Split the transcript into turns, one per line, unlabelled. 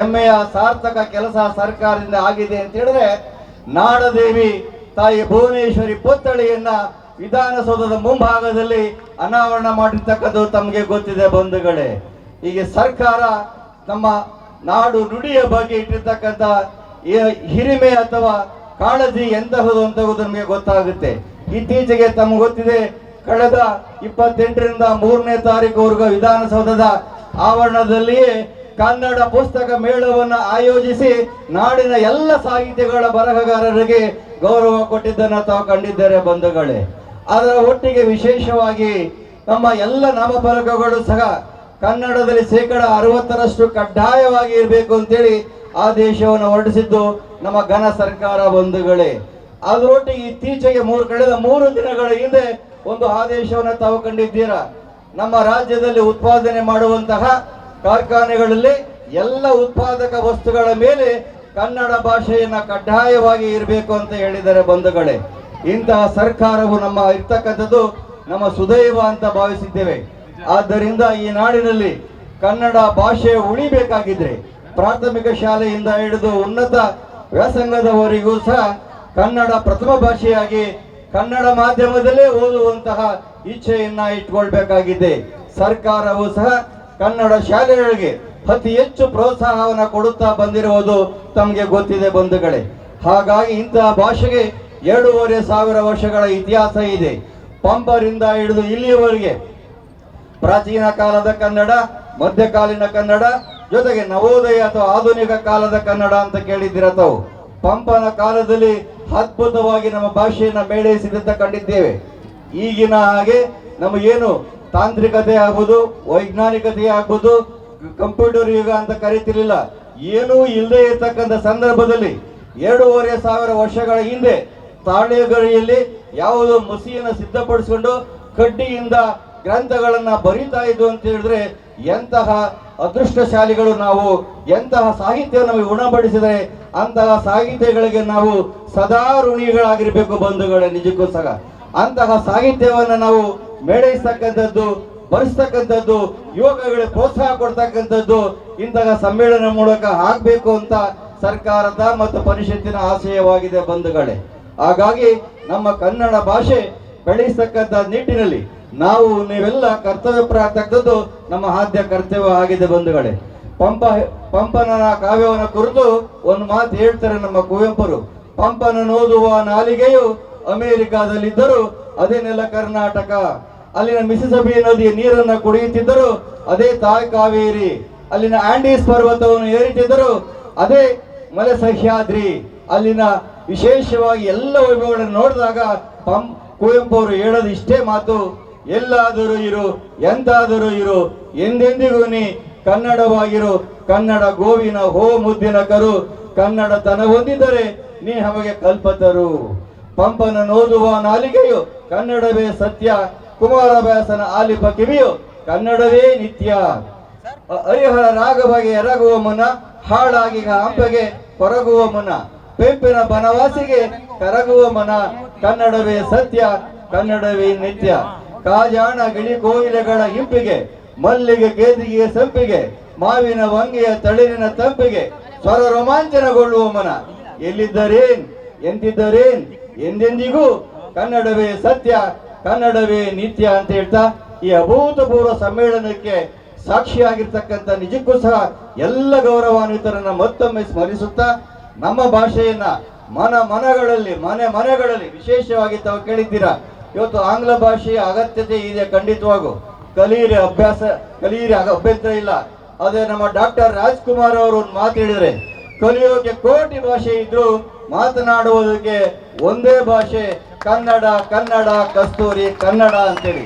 ಹೆಮ್ಮೆಯ ಸಾರ್ಥಕ ಕೆಲಸ ಸರ್ಕಾರದಿಂದ ಆಗಿದೆ ಅಂತ ಹೇಳಿದ್ರೆ ನಾಡದೇವಿ ತಾಯಿ ಭುವನೇಶ್ವರಿ ಪುತ್ಥಳಿಯನ್ನ ವಿಧಾನಸೌಧದ ಮುಂಭಾಗದಲ್ಲಿ ಅನಾವರಣ ಮಾಡಿರ್ತಕ್ಕದ್ದು ತಮಗೆ ಗೊತ್ತಿದೆ ಬಂಧುಗಳೇ. ಹೀಗೆ ಸರ್ಕಾರ ನಮ್ಮ ನಾಡು ನುಡಿಯ ಬಗ್ಗೆ ಇಟ್ಟಿರ್ತಕ್ಕಂಥ ಹಿರಿಮೆ ಅಥವಾ ಕಾಳಜಿ ಎಂತಹುದು ಅಂತ ನಮಗೆ ಗೊತ್ತಾಗುತ್ತೆ. ಇತ್ತೀಚೆಗೆ ತಮ್ಗೆ ಗೊತ್ತಿದೆ ಕಳೆದ ಇಪ್ಪತ್ತೆಂಟರಿಂದ ಮೂರನೇ ತಾರೀಕುವರೆಗೂ ವಿಧಾನಸೌಧದ ಆವರಣದಲ್ಲಿಯೇ ಕನ್ನಡ ಪುಸ್ತಕ ಮೇಳವನ್ನು ಆಯೋಜಿಸಿ ನಾಡಿನ ಎಲ್ಲ ಸಾಹಿತ್ಯಗಳ ಬರಹಗಾರರಿಗೆ ಗೌರವ ಕೊಟ್ಟಿದ್ದನ್ನು ತಾವು ಕಂಡಿದ್ದಾರೆ ಬಂಧುಗಳೇ. ಅದರ ಒಟ್ಟಿಗೆ ವಿಶೇಷವಾಗಿ ನಮ್ಮ ಎಲ್ಲ ನಾಮಫಲಕಗಳು ಸಹ ಕನ್ನಡದಲ್ಲಿ ಶೇಕಡ ಅರವತ್ತರಷ್ಟು ಕಡ್ಡಾಯವಾಗಿ ಇರಬೇಕು ಅಂತೇಳಿ ಆದೇಶವನ್ನು ಹೊರಡಿಸಿದ್ದು ನಮ್ಮ ಘನ ಸರ್ಕಾರ ಬಂಧುಗಳೇ. ಅದರೊಟ್ಟಿಗೆ ಇತ್ತೀಚೆಗೆ ಮೂರು ಕಳೆದ ಮೂರು ದಿನಗಳ ಹಿಂದೆ ಒಂದು ಆದೇಶವನ್ನು ತಾವು ಕಂಡಿದ್ದೀರಾ. ನಮ್ಮ ರಾಜ್ಯದಲ್ಲಿ ಉತ್ಪಾದನೆ ಮಾಡುವಂತಹ ಕಾರ್ಖಾನೆಗಳಲ್ಲಿ ಎಲ್ಲ ಉತ್ಪಾದಕ ವಸ್ತುಗಳ ಮೇಲೆ ಕನ್ನಡ ಭಾಷೆಯನ್ನ ಕಡ್ಡಾಯವಾಗಿ ಇರಬೇಕು ಅಂತ ಹೇಳಿದರೆ ಬಂಧುಗಳೇ. ಇಂತಹ ಸರ್ಕಾರವು ನಮ್ಮ ಇರ್ತಕ್ಕಂಥದ್ದು ನಮ್ಮ ಸುದೈವ ಅಂತ ಭಾವಿಸಿದ್ದೇವೆ. ಆದ್ದರಿಂದ ಈ ನಾಡಿನಲ್ಲಿ ಕನ್ನಡ ಭಾಷೆ ಉಳಿಬೇಕಾಗಿದ್ರೆ ಪ್ರಾಥಮಿಕ ಶಾಲೆಯಿಂದ ಹಿಡಿದು ಉನ್ನತ ವ್ಯಾಸಂಗದವರಿಗೂ ಸಹ ಕನ್ನಡ ಪ್ರಥಮ ಭಾಷೆಯಾಗಿ ಕನ್ನಡ ಮಾಧ್ಯಮದಲ್ಲೇ ಓದುವಂತಹ ಇಚ್ಛೆಯನ್ನ ಇಟ್ಕೊಳ್ಬೇಕಾಗಿದೆ. ಸರ್ಕಾರವು ಸಹ ಕನ್ನಡ ಶಾಲೆಗಳಿಗೆ ಅತಿ ಹೆಚ್ಚು ಪ್ರೋತ್ಸಾಹವನ್ನು ಕೊಡುತ್ತಾ ಬಂದಿರುವುದು ತಮಗೆ ಗೊತ್ತಿದೆ ಬಂಧುಗಳೇ. ಹಾಗಾಗಿ ಇಂತಹ ಭಾಷೆಗೆ ಎರಡೂವರೆ ಸಾವಿರ ವರ್ಷಗಳ ಇತಿಹಾಸ ಇದೆ. ಪಂಪರಿಂದ ಹಿಡಿದು ಇಲ್ಲಿಯವರೆಗೆ ಪ್ರಾಚೀನ ಕಾಲದ ಕನ್ನಡ, ಮಧ್ಯಕಾಲೀನ ಕನ್ನಡ, ಜೊತೆಗೆ ನವೋದಯ ಅಥವಾ ಆಧುನಿಕ ಕಾಲದ ಕನ್ನಡ ಅಂತ ಕೇಳಿದ್ದೀರ ತಾವು ಪಂಪನ ಕಾಲದಲ್ಲಿ ಅದ್ಭುತವಾಗಿ ನಮ್ಮ ಭಾಷೆಯನ್ನು ಮೇಳೈಸಿದಂತ ಕಂಡಿದ್ದೇವೆ. ಈಗಿನ ಹಾಗೆ ನಮಗೇನು ತಾಂತ್ರಿಕತೆ ಆಗ್ಬೋದು, ವೈಜ್ಞಾನಿಕತೆ ಆಗ್ಬೋದು, ಕಂಪ್ಯೂಟರ್ ಯುಗ ಅಂತ ಕರೀತಿರ್ಲಿಲ್ಲ. ಏನೂ ಇಲ್ಲದೆ ಇರತಕ್ಕಂಥ ಸಂದರ್ಭದಲ್ಲಿ ಎರಡೂವರೆ ಸಾವಿರ ವರ್ಷಗಳ ಹಿಂದೆ ತಾಳೆಗರಿಯಲ್ಲಿ ಯಾವುದೋ ಮುಸಿಯನ್ನು ಸಿದ್ಧಪಡಿಸಿಕೊಂಡು ಕಡ್ಡಿಯಿಂದ ಗ್ರಂಥಗಳನ್ನು ಬರಿತಾ ಇದ್ದು ಅಂತ ಹೇಳಿದ್ರೆ ಎಂತಹ ಅದೃಷ್ಟಶಾಲಿಗಳು ನಾವು, ಎಂತಹ ಸಾಹಿತ್ಯವನ್ನು ನಮಗೆ ಉಣಬಡಿಸಿದರೆ ಅಂತಹ ಸಾಹಿತ್ಯಗಳಿಗೆ ನಾವು ಸದಾ ಋಣಿಗಳಾಗಿರಬೇಕು ಬಂಧುಗಳೇ ನಿಜಕ್ಕೂ ಸಹ. ಅಂತಹ ಸಾಹಿತ್ಯವನ್ನು ನಾವು ಮೇಳೈಸ್ತಕ್ಕಂಥದ್ದು ಬರೆಸ್ತಕ್ಕಂಥದ್ದು, ಯುವಕಗಳಿಗೆ ಪ್ರೋತ್ಸಾಹ ಕೊಡ್ತಕ್ಕಂಥದ್ದು ಇಂತಹ ಸಮ್ಮೇಳನ ಮೂಲಕ ಆಗ್ಬೇಕು ಅಂತ ಸರ್ಕಾರದ ಮತ್ತು ಪರಿಷತ್ತಿನ ಆಶಯವಾಗಿದೆ ಬಂಧುಗಳೇ. ಹಾಗಾಗಿ ನಮ್ಮ ಕನ್ನಡ ಭಾಷೆ ಬೆಳೆಸ್ತಕ್ಕಂಥ ನಿಟ್ಟಿನಲ್ಲಿ ನಾವು, ನೀವೆಲ್ಲ ಕರ್ತವ್ಯ ನಮ್ಮ ಆದ್ಯ ಕರ್ತವ್ಯ ಆಗಿದೆ ಬಂಧುಗಳೇ. ಪಂಪ ಪಂಪನ ಕಾವ್ಯವನ್ನು ಕುರಿತು ಒಂದು ಮಾತು ಹೇಳ್ತಾರೆ ನಮ್ಮ ಕುವೆಂಪರು. ಪಂಪನ ಓದುವ ನಾಲಿಗೆಯು ಅಮೆರಿಕಾದಲ್ಲಿದ್ದರು, ಅದೇ ನೆಲ ಕರ್ನಾಟಕ. ಅಲ್ಲಿನ ಮಿಸಿಸಬಿ ನದಿಯ ನೀರನ್ನ ಕುಡಿಯುತ್ತಿದ್ದರು, ಅದೇ ತಾಯ್ ಕಾವೇರಿ. ಅಲ್ಲಿನ ಆಂಡೀಸ್ ಪರ್ವತವನ್ನು ಏರಿತಿದ್ದರು, ಅದೇ ಮಲೆ ಸಹ್ಯಾದ್ರಿ ಅಲ್ಲಿನ ವಿಶೇಷವಾಗಿ ಎಲ್ಲ ವೈಭವಗಳನ್ನು ನೋಡಿದಾಗ, ಪಂ ಕುವೆಂಪು ಅವರು ಹೇಳೋದು ಇಷ್ಟೇ ಮಾತು. ಎಲ್ಲಾದರೂ ಇರು, ಎಂತಾದರೂ ಇರು, ಎಂದೆಂದಿಗೂ ನೀ ಕನ್ನಡವಾಗಿರು. ಕನ್ನಡ ಗೋವಿನ ಹೋ ಮುದ್ದಿನ ಕರು ಕನ್ನಡ ತನ ಹೊಂದಿದರೆ ನೀ ನಮಗೆ ಕಲ್ಪತರು. ಪಂಪನ ನೋದುವ ನಾಲಿಗೆಯು ಕನ್ನಡವೇ ಸತ್ಯ, ಕುಮಾರವ್ಯಾಸನ ಆಲಿಪ ಕಿವಿಯು ಕನ್ನಡವೇ ನಿತ್ಯ. ಹರಿಹರ ರಾಗವಾಗಿ ಎರಗುವ ಮುನ್ನ, ಹಾಳಾಗಿ ಹಂಪೆಗೆ ಕೊರಗುವ ಮುನ್ನ, ಪೆಂಪಿನ ಬನವಾಸಿಗೆ ಕರಗುವ ಮನ ಕನ್ನಡವೇ ಸತ್ಯ, ಕನ್ನಡವೇ ನಿತ್ಯ. ಕಾಜಾಣ ಗಿಳಿ ಕೋವಿಲೆಗಳ ಹಿಂಪಿಗೆ, ಮಲ್ಲಿಗೆ ಕೇದಿಗೆ ಸಂಪಿಗೆ, ಮಾವಿನ ವಂಗೆಯ ತಳಿರಿನ ತಂಪಿಗೆ ಸ್ವರ ರೋಮಾಂಚನಗೊಳ್ಳುವ ಮನ ಎಲ್ಲಿದ್ದರೇನ್? ಎಂತಿದ್ದರೇನ್ ಎಂದೆಂದಿಗೂ? ಕನ್ನಡವೇ ಸತ್ಯ, ಕನ್ನಡವೇ ನಿತ್ಯ ಅಂತ ಹೇಳ್ತಾ ಈ ಅಭೂತಪೂರ್ವ ಸಮ್ಮೇಳನಕ್ಕೆ ಸಾಕ್ಷಿಯಾಗಿರ್ತಕ್ಕಂಥ ನಿಜಕ್ಕೂ ಸಹ ಎಲ್ಲ ಗೌರವಾನ್ವಿತರನ್ನ ಮತ್ತೊಮ್ಮೆ ಸ್ಮರಿಸುತ್ತಾ ನಮ್ಮ ಭಾಷೆಯನ್ನ ಮನ ಮನಗಳಲ್ಲಿ, ಮನೆ ಮನೆಗಳಲ್ಲಿ ವಿಶೇಷವಾಗಿ ತಾವು ಕೇಳಿದ್ದೀರಾ? ಇವತ್ತು ಆಂಗ್ಲ ಭಾಷೆಯ ಅಗತ್ಯತೆ ಇದೆ ಖಂಡಿತವಾಗೂ. ಕಲಿಯಿರಿ ಅಭ್ಯಾಸ, ಕಲಿಯಿರಿ ಅಭ್ಯಂತರ ಇಲ್ಲ. ಅದೇ ನಮ್ಮ ಡಾಕ್ಟರ್ ರಾಜ್ಕುಮಾರ್ ಅವರು ಒಂದು ಮಾತು ಹೇಳಿದ್ರೆ ಕಲಿಯೋಕೆ ಕೋಟಿ ಭಾಷೆ ಇದ್ರು ಮಾತನಾಡುವುದಕ್ಕೆ ಒಂದೇ ಭಾಷೆ ಕನ್ನಡ ಕನ್ನಡ ಕಸ್ತೂರಿ ಕನ್ನಡ ಅಂತೇಳಿ.